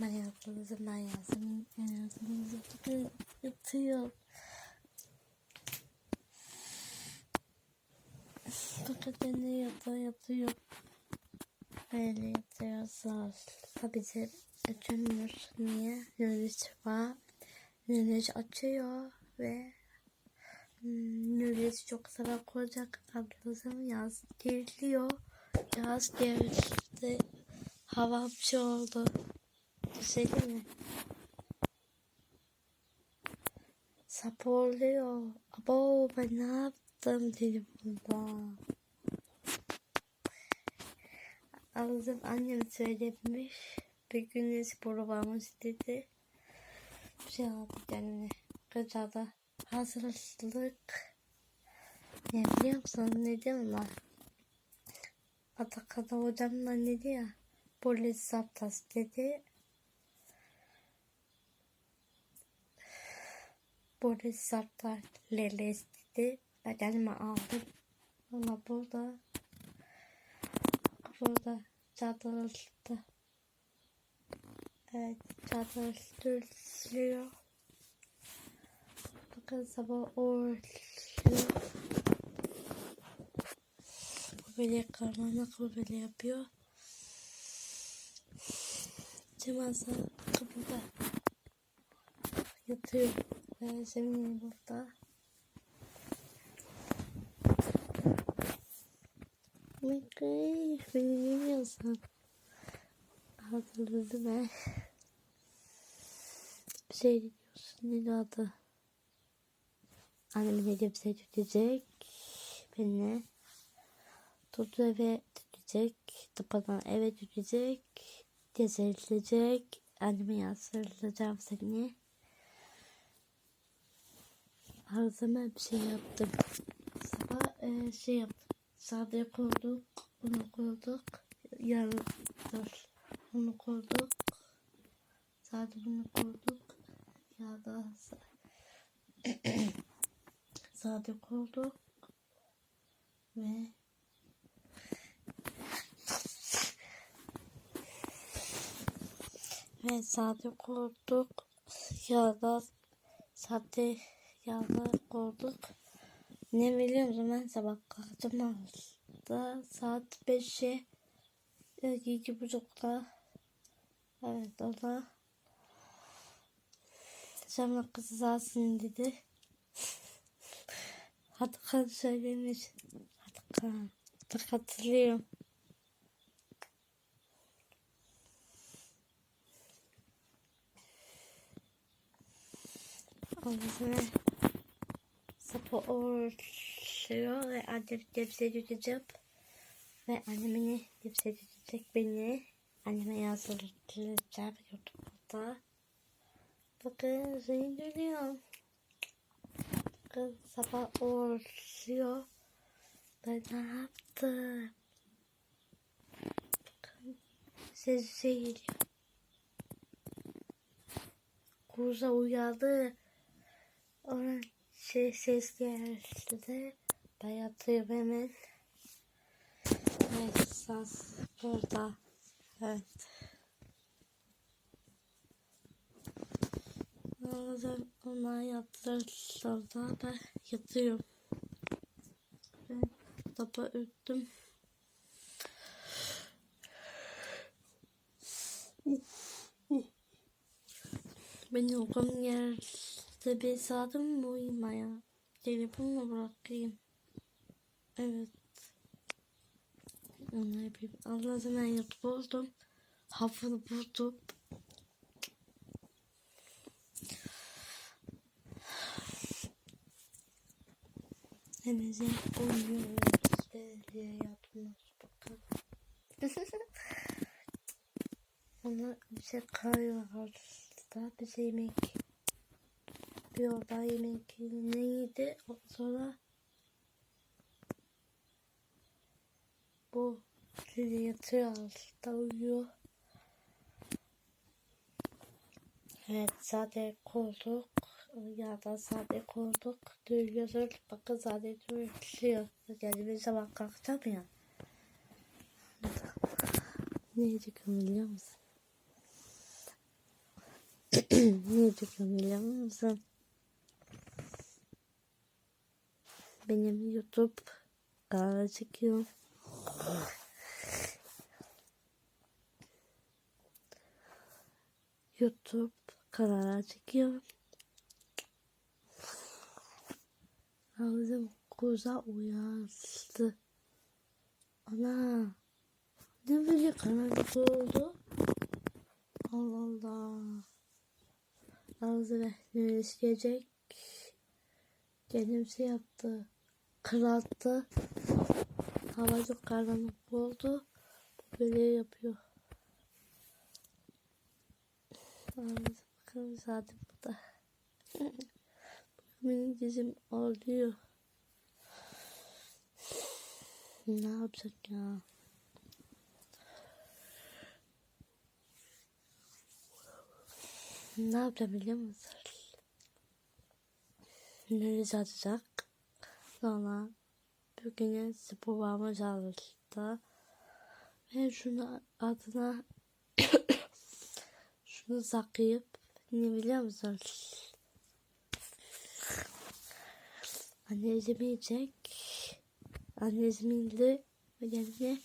Ben yazdım, ben yazdım, ben yazdım, yatıyor. Fakat ne yatıyor, yatıyor. Böyle yatıyorsa tabii ki açamıyoruz. Niye? Nuriç var. Nuriç açıyor ve hmm, Nuriç çok salak olacak. Ablasım yaz geliyor. Yaz geldi. Hava bir şey oldu. Güzel değil mi? Sap oluyor. Abo ben ne yaptım telefonda. Aldım annem söylemiş. Bir gün sporu varmış dedi. Bir şey aldı kendine. Gıdada hazırlık. Ne biliyor musun ne diyorlar? Atakada hocam da ne diyor? Polis saptas dedi. Leles dedi. Ben elime aldım. Ama burada burada çadırda evet çadırlıyor. Bakın sabah uğurluyor. Bu böyle karnına bu böyle yapıyor. Cemasa kapıda yatıyor. Ve Semih'in burada. Mikroy, beni bilmiyorsan. Hatırladım ben. Bir şey diyorsun, ne adı? Annem ne diye bir şey tutacak. Beni tuttu eve tutacak. Tıpadan eve tutacak. Gezerilecek. Anneme yazdırılacağım seni. Zaman bir şey yaptım. Sabah e, şey yaptım. Sade koyduk. Bunu koyduk. Yarın. Bunu koyduk. Sade bunu koyduk. Ya da sa- sade koyduk. Ve ve sade koyduk. Ya da sade yağda koyduk. Ne biliyor musun? Ben sabah kalktım altta saat 5'e iki buçukta. Evet o da sonra kızı sağsın dedi. Hadi kan söylemiş. Hadi kan. Hadi hatırlıyorum. Ondan oruçluyor ve annem tepsiye tutacak. Ve annem beni tepsiye tutacak beni. Anneme yazdıracağım YouTube'da. Bakın seni dönüyor. Bakın sabah oruçluyor. Ben ne yaptım? Bakın sesi geliyor. Kuza uyandı. Ona şey ses geldi. Ben yatıyorum hemen. Evet, sas burada. Evet. Bazen ona yatırırlar ben yatıyorum. Ben tapa öttüm. Beni uykum yerde bir saatim mi uyumaya? Telefonla bırakayım. Evet. Onu yapayım. Allah zaman yatıp oldum. Hafını buldum. Hemeze uyuyoruz. Böyle yatmaz bakın. Ona bir şey kayıyor. Şey yemek. Bir orada yemek neydi? Sonra bu sizi yatıyor altta uyuyor. Evet sade koyduk. Ya da sade koyduk. Duyuyoruz. Bakın sade duyuyor. Yani bir sabah kalkacağım ya. Ne diyeceğim biliyor musun? ne diyorum biliyor musun? Benim YouTube kanalı çekiyorum. YouTube kanalı çekiyorum. Ağzım kuza uyandı. Ana. Ne böyle karanlık oldu? Allah Allah. Ağzı ve isteyecek. Kendimsi yaptı. Kıralttı. Hava çok karanlık oldu. Böyle yapıyor. Ağzı bakalım zaten burada. Benim dizim ağrıyor. Ne yapacak ya? Ne yapacağım biliyor musun? Nuriz atacak. Sonra bugün spor varmış çalıştı. Ve şunu adına şunu saklayıp ne biliyor musun? Anneciğim yiyecek. Anneciğim de yani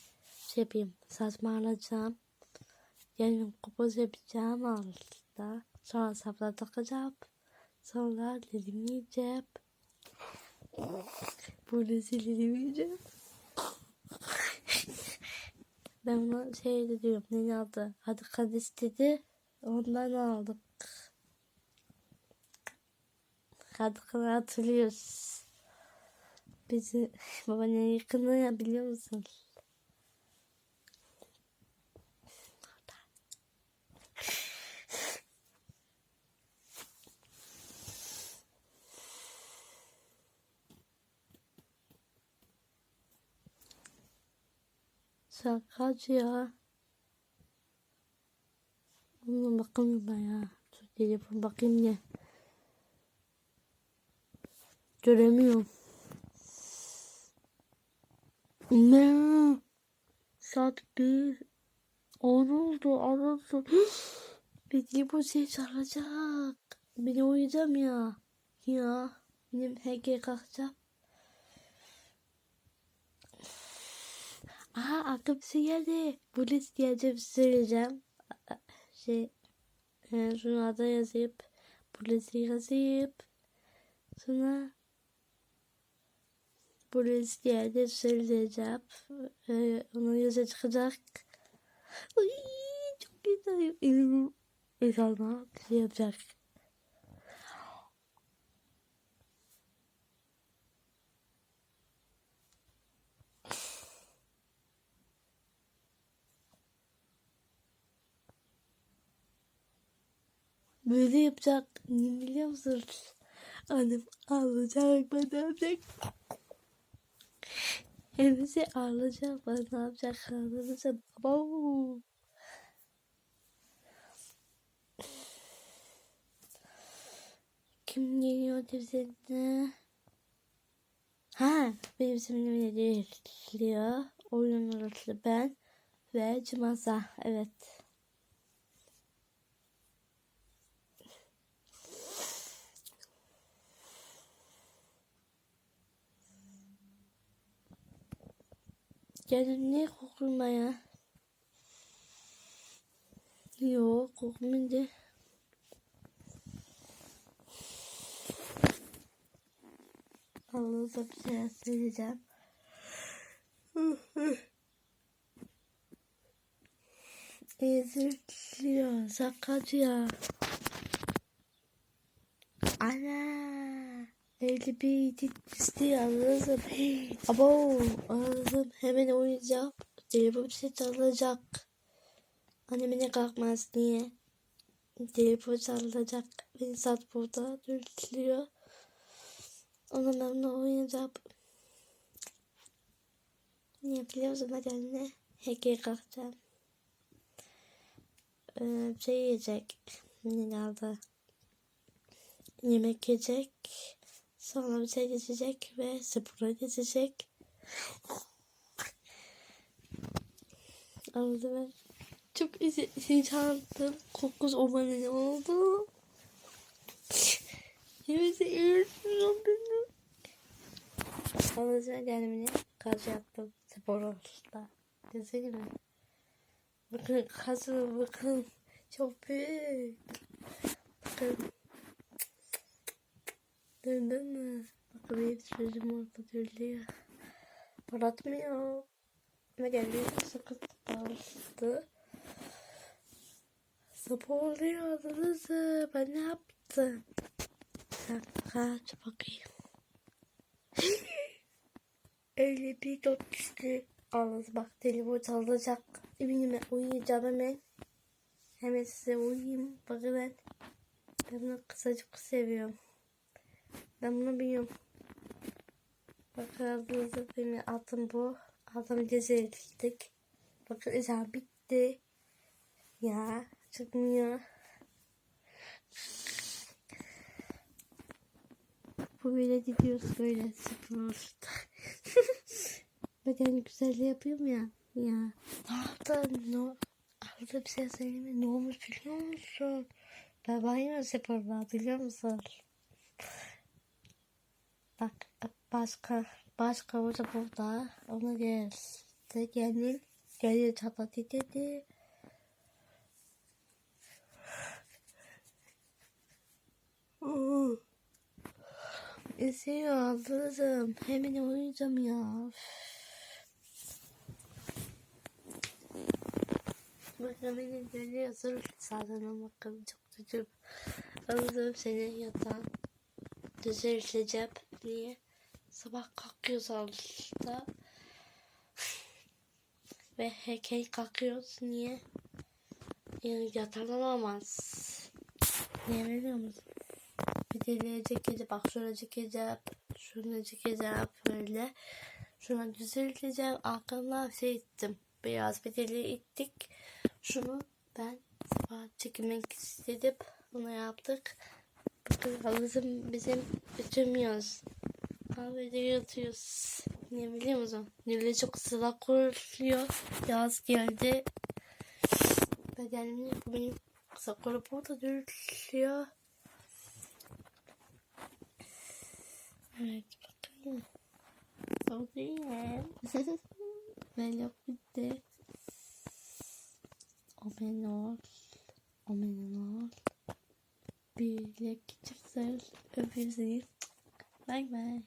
şey yapayım. Saçma alacağım. Yani kupuz yapacağım altta. Sonra sapla takacağım. Sonra dilimi yiyeceğim. Burada dilimi yiyeceğim. ben ona şey diyorum ne aldı? Hadi kad istedi. Ondan aldık. Hadi kad hatırlıyoruz. Bizi babaannenin yakını ya biliyor musun? Sen kaç ya? Ona bakayım ben ya. Dur telefon bakayım ne? Göremiyorum. Ne? Saat bir. On oldu. Anasın. Beni bu şey çalacak. Beni uyuyacağım ya. Ya. Benim HG kalkacak. Aha aklıma bir şey geldi. Polis diyeceğim söyleyeceğim. Şey. E, şunu ada yazıp. Polisi yazıp. Sonra polis yerde söyleyeceğim. Ee, onun yüzü çıkacak. Ay, çok güzel. Elim insanlar şey yapacak. Böyle yapacak. Ne biliyor musun? Annem ağlayacak. Ben ne yapacak? Hepsi ağlayacak. Ben ne yapacak? Ağlayacağım. Abo. Kim geliyor bizimle? Ha, benim ismim geliyor. Oyun orası ben ve Cimasa. Evet. Canım ne kokulmaya? Yok kokmayınca. Allah'a bir şey söyleyeceğim. Eziliyor, sakatıyor. Ana. Öyle bir gitmişti anladım. Abo anladım. Hemen oynayacağım. Telefon ses çalacak. Annem ne kalkmaz niye? Telefon çalacak. Beni saat burada dürtülüyor. Ona ben de oynayacağım. Ne biliyor musun hadi anne? Heke kalkacağım. Ee, şey yiyecek. Ne kaldı? Yemek yiyecek. Sonra bir şey geçecek ve spora geçecek. Anladın mı? Çok heyecanlandım. Kokuz abone oldu. Evet, yürütüyorum beni. Anlasına kendimini kaz yaptım. Spor oluşta. Desene mi? Bakın kazı bakın. Çok büyük. Bakın. Döndün mü? Bakın sözüm orada dönüyor. Paratmıyor. Ve geldi. Sporluyor adınızı. Ben ne yaptım? Bir dakika bakayım. Öyle bir dört düştü. Ağzı bak telefon çalacak. Eminim uyuyacağım hemen. Hemen size uyuyayım. Bakın ben. Ben bunu kısacık seviyorum. Ben bunu biliyorum. Bakın adınızı benim adım bu. Adım cezaevlik. Bakın izah bitti. Ya çıkmıyor. Bu böyle gidiyoruz böyle sıfır. Beden güzelliği yapıyorum ya. Ya. Ne yaptın? Ne? Arada bir şey söyleyeyim mi? Ne olmuş biliyor musun? Ben banyo sporla biliyor musun? Bak başka başka hoca burada. Ona geldi. Gelin. Geliyor çatati dedi. Esiyor aldırırım. Hemen uyuyacağım ya. Bakın beni görüyorsun. Zaten bakın çok çocuğum. Alırım seni yatağa. Düzelteceğim. Niye? Sabah kalkıyoruz altta. Ve heykel kalkıyoruz. Niye? Yani yatalamamaz. Niye biliyor musun? Bir deliğe çekeceğim. Bak şuna çekeceğim. Şuna çekeceğim. Böyle. Şuna düzelteceğim. Arkamdan şey ettim. Biraz bir deliğe ittik. Şunu ben sabah çekmek istedim. Bunu yaptık. Bakın bizim, bizim ütümüyoruz. Kahvede yatıyoruz. Niye biliyor musun? Nile çok sıra kuruluyor. Yaz geldi. Bedenimde benim kısa kurup burada dürülüyor. Evet bakın. Alayım. Böyle bitti. Omenol. Omenol. Bilek çıksın. Öpüyorsunuz. Bye bye.